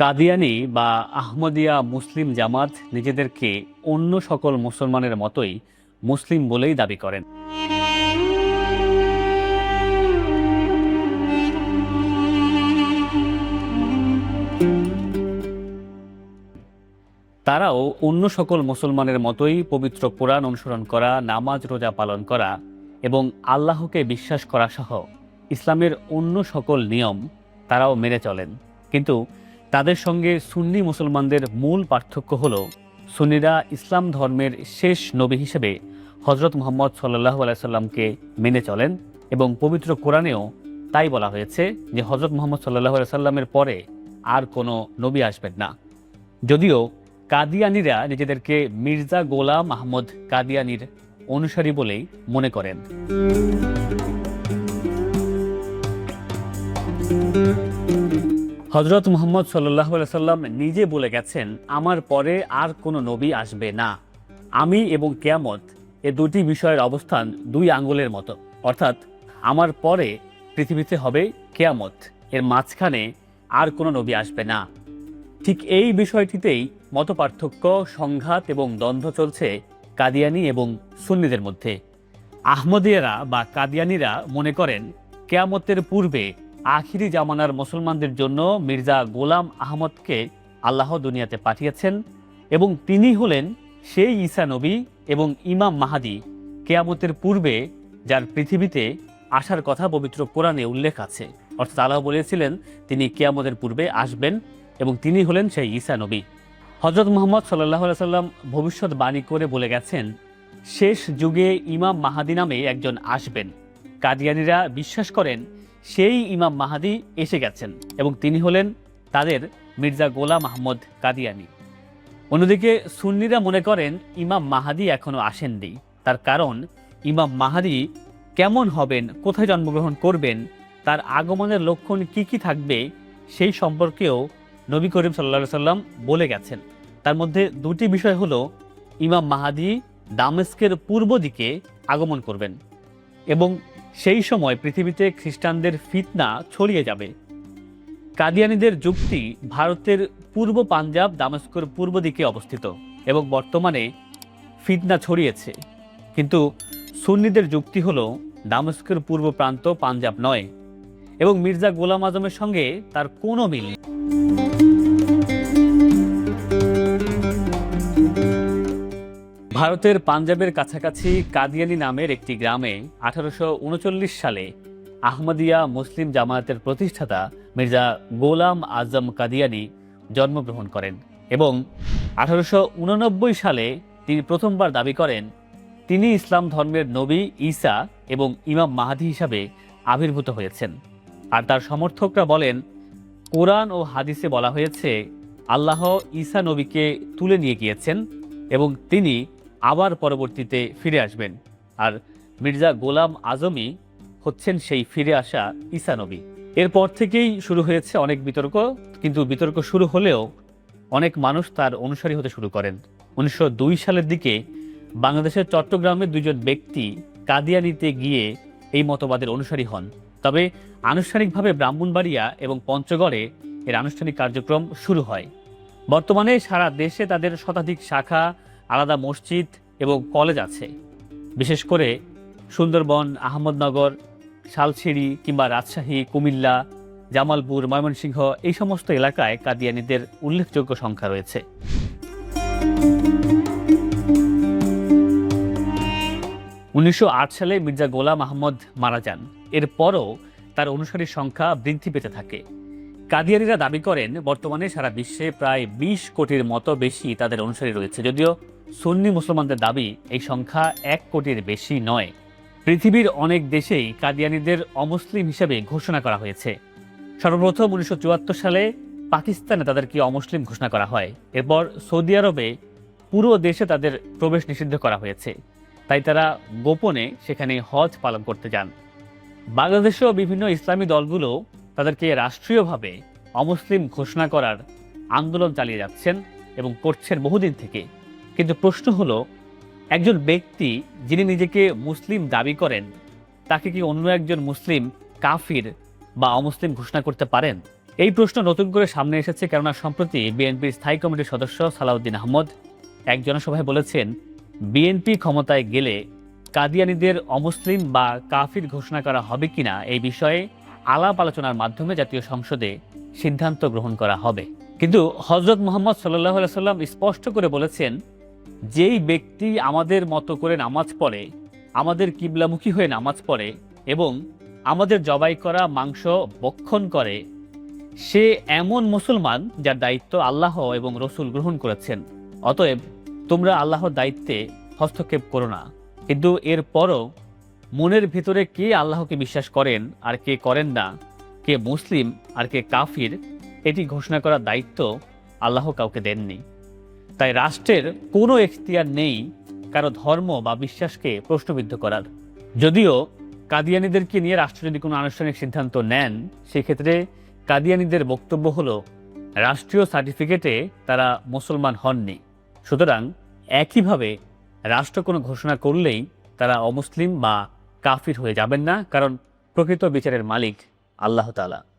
কাদিয়ানি বা আহমদিয়া মুসলিম জামাত নিজেদেরকে অন্য সকল মুসলমানের মতোই মুসলিম বলেই দাবি করেন। তারাও অন্য সকল মুসলমানের মতোই পবিত্র কোরআন অনুসরণ করা, নামাজ রোজা পালন করা এবং আল্লাহকে বিশ্বাস করা সহ ইসলামের অন্য সকল নিয়ম তারাও মেনে চলেন। কিন্তু তাদের সঙ্গে সুন্নি মুসলমানদের মূল পার্থক্য হল সুন্নিরা ইসলাম ধর্মের শেষ নবী হিসেবে হজরত মোহাম্মদ সাল্লাহ আলাইসাল্লামকে মেনে চলেন এবং পবিত্র কোরআনেও তাই বলা হয়েছে যে হজরত মোহাম্মদ সাল্লাহ সাল্লামের পরে আর কোনো নবী আসবেন না। যদিও কাদিয়ানিরা নিজেদেরকে মির্জা গোলাম আহমদ কাদিয়ানির অনুসারী বলেই মনে করেন। হজরত মোহাম্মদ সাল্লাহ সাল্লাম নিজে বলে গেছেন, আমার পরে আর কোনো নবী আসবে না। আমি এবং কেয়ামত এ দুটি বিষয়ের অবস্থান দুই আঙ্গুলের মতো। অর্থাৎ আমার পরে পৃথিবীতে হবে কেয়ামত। এর মাঝখানে আর কোনো নবী আসবে না। ঠিক এই বিষয়টিতেই মতপার্থক্য, সংঘাত এবং দ্বন্দ্ব চলছে কাদিয়ানি এবং সুন্নিদের মধ্যে। আহমদিয়ারা বা কাদিয়ানিরা মনে করেন, কেয়ামতের পূর্বে আখিরি জামানার মুসলমানদের জন্য মির্জা গোলাম আহমদকে আল্লাহ দুনিয়াতে পাঠিয়েছেন এবং তিনি হলেন সেই ঈসা নবী এবং ইমাম মাহাদি কেয়ামতের পূর্বে যার পৃথিবীতে আসার কথা পবিত্র কোরআনে উল্লেখ আছে। অর্থাৎ আল্লাহ বলেছিলেন, তিনি কেয়ামতের পূর্বে আসবেন এবং তিনি হলেন সেই ঈসা নবী। হজরত মোহাম্মদ সাল্লাহ সাল্লাম ভবিষ্যৎবাণী করে বলে গেছেন, শেষ যুগে ইমাম মাহাদি নামে একজন আসবেন। কাদিয়ানিরা বিশ্বাস করেন সেই ইমাম মাহাদি এসে গেছেন এবং তিনি হলেন তাদের মির্জা গোলাম আহমদ কাদিয়ানি। অন্যদিকে সুন্নিরা মনে করেন ইমাম মাহাদি এখনও আসেননি। তার কারণ, ইমাম মাহাদি কেমন হবেন, কোথায় জন্মগ্রহণ করবেন, তার আগমনের লক্ষণ কি কি থাকবে, সেই সম্পর্কেও নবী করিম সাল্লা সাল্লাম বলে গেছেন। তার মধ্যে দুটি বিষয় হলো, ইমাম মাহাদি দামেস্কের পূর্ব দিকে আগমন করবেন এবং সেই সময় পৃথিবীতে খ্রিস্টানদের ফিতনা ছড়িয়ে যাবে কাদিয়ানিদের যুক্তি ভারতের পূর্ব পাঞ্জাব দামেস্কর পূর্ব দিকে অবস্থিত এবং বর্তমানে ফিতনা ছড়িয়েছে কিন্তু সুন্নিদের যুক্তি হলো দামেস্কের পূর্ব প্রান্ত পাঞ্জাব নয় এবং মির্জা গোলাম আজমের সঙ্গে তার কোনো মিল নেই। ভারতের পাঞ্জাবের কাছাকাছি কাদিয়ানি নামের একটি গ্রামে আঠারোশো উনচল্লিশ সালে আহমদিয়া মুসলিম জামায়াতের প্রতিষ্ঠাতা মির্জা গোলাম আজম কাদিয়ানি জন্মগ্রহণ করেন এবং আঠারোশো উননব্বই সালে তিনি প্রথমবার দাবি করেন, তিনি ইসলাম ধর্মের নবী ঈসা এবং ইমাম মাহাদি হিসাবে আবির্ভূত হয়েছেন। আর তার সমর্থকরা বলেন, কোরআন ও হাদিসে বলা হয়েছে, আল্লাহ ঈসা নবীকে তুলে নিয়ে গিয়েছেন এবং তিনি আবার পরবর্তীতে ফিরে আসবেন। আর মির্জা গোলাম আজমই হচ্ছেন সেই ফিরে আসা ঈসা নবী। এরপর থেকেই শুরু হয়েছে অনেক বিতর্ক, কিন্তু বিতর্ক শুরু হলেও অনেক মানুষ তার অনুসারী হতে শুরু করেন। উনিশশো দুই সালের দিকে বাংলাদেশের চট্টগ্রামের দুজন ব্যক্তি কাদিয়ানিতে গিয়ে এই মতবাদের অনুসারী হন। তবে আনুষ্ঠানিকভাবে ব্রাহ্মণবাড়িয়া এবং পঞ্চগড়ে এর আনুষ্ঠানিক কার্যক্রম শুরু হয়। বর্তমানে সারা দেশে তাদের শতাধিক শাখা আলাদা মসজিদ এবং কলেজ আছে। বিশেষ করে সুন্দরবন, আহমদনগর, শালছিড়ি কিংবা রাজশাহী, কুমিল্লা, জামালপুর, ময়মনসিংহ এই সমস্ত এলাকায় কাদিয়ানিদের উল্লেখযোগ্য সংখ্যা রয়েছে। উনিশশো আট সালে মির্জা গোলাম আহমদ মারা যান। এরপরও তার অনুসারীর সংখ্যা বৃদ্ধি পেতে থাকে। কাদিয়ানিরা দাবি করেন, বর্তমানে সারা বিশ্বে প্রায় বিশ কোটির মতো বেশি তাদের অনুসারী রয়েছে। যদিও সুন্নি মুসলমানদের দাবি এই সংখ্যা এক কোটির বেশি নয়। পৃথিবীর অনেক দেশেই কাদিয়ানিদের অমুসলিম হিসেবে ঘোষণা করা হয়েছে। সর্বপ্রথম উনিশশো চুয়াত্তর সালে পাকিস্তানে তাদেরকে অমুসলিম ঘোষণা করা হয়? এরপর সৌদি আরবে পুরো দেশে তাদের প্রবেশ নিষিদ্ধ করা হয়েছে। তাই তারা গোপনে সেখানে হজ পালন করতে যান। বাংলাদেশেও বিভিন্ন ইসলামী দলগুলো তাদেরকে রাষ্ট্রীয়ভাবে অমুসলিম ঘোষণা করার আন্দোলন চালিয়ে যাচ্ছেন এবং করছেন বহুদিন থেকে। কিন্তু প্রশ্ন হলো, একজন ব্যক্তি যিনি নিজেকে মুসলিম দাবি করেন, তাকে কি অন্য একজন মুসলিম কাফির বা অমুসলিম ঘোষণা করতে পারেন? এই প্রশ্ন নতুন করে সামনে এসেছে কেননা সম্প্রতি বিএনপির স্থায়ী কমিটির সদস্য সালাউদ্দিন আহমদ এক জনসভায় বলেছেন, বিএনপি ক্ষমতায় গেলে কাদিয়ানিদের অমুসলিম বা কাফির ঘোষণা করা হবে কিনা এই বিষয়ে আলাপ আলোচনার মাধ্যমে জাতীয় সংসদে সিদ্ধান্ত গ্রহণ করা হবে। কিন্তু হজরত মোহাম্মদ সাল্লাহ সাল্লাম স্পষ্ট করে বলেছেন, যেই ব্যক্তি আমাদের মতো করে নামাজ পড়ে, আমাদের কিবলামুখী হয়ে নামাজ পড়ে এবং আমাদের জবাই করা মাংস বক্ষণ করে, সে এমন মুসলমান যার দায়িত্ব আল্লাহ এবং রসুল গ্রহণ করেছেন। অতএব তোমরা আল্লাহর দায়িত্বে হস্তক্ষেপ করো না। কিন্তু এরপরও মনের ভিতরে কে আল্লাহকে বিশ্বাস করেন আর কে করেন না কে মুসলিম আর কে কাফির, এটি ঘোষণা করার দায়িত্ব আল্লাহ কাউকে দেননি। তাই রাষ্ট্রের কোনো এখতিয়ার নেই কারও ধর্ম বা বিশ্বাসকে প্রশ্নবিদ্ধ করার। যদিও কাদিয়ানিদেরকে নিয়ে রাষ্ট্র যদি কোনো আনুষ্ঠানিক সিদ্ধান্ত নেন, সেক্ষেত্রে কাদিয়ানিদের বক্তব্য হলো, রাষ্ট্রীয় সার্টিফিকেটে তারা মুসলমান হননি। সুতরাং একইভাবে রাষ্ট্র কোনো ঘোষণা করলেই তারা অমুসলিম বা কাফির হয়ে যাবেন না, কারণ প্রকৃত বিচারের মালিক আল্লাহ তালা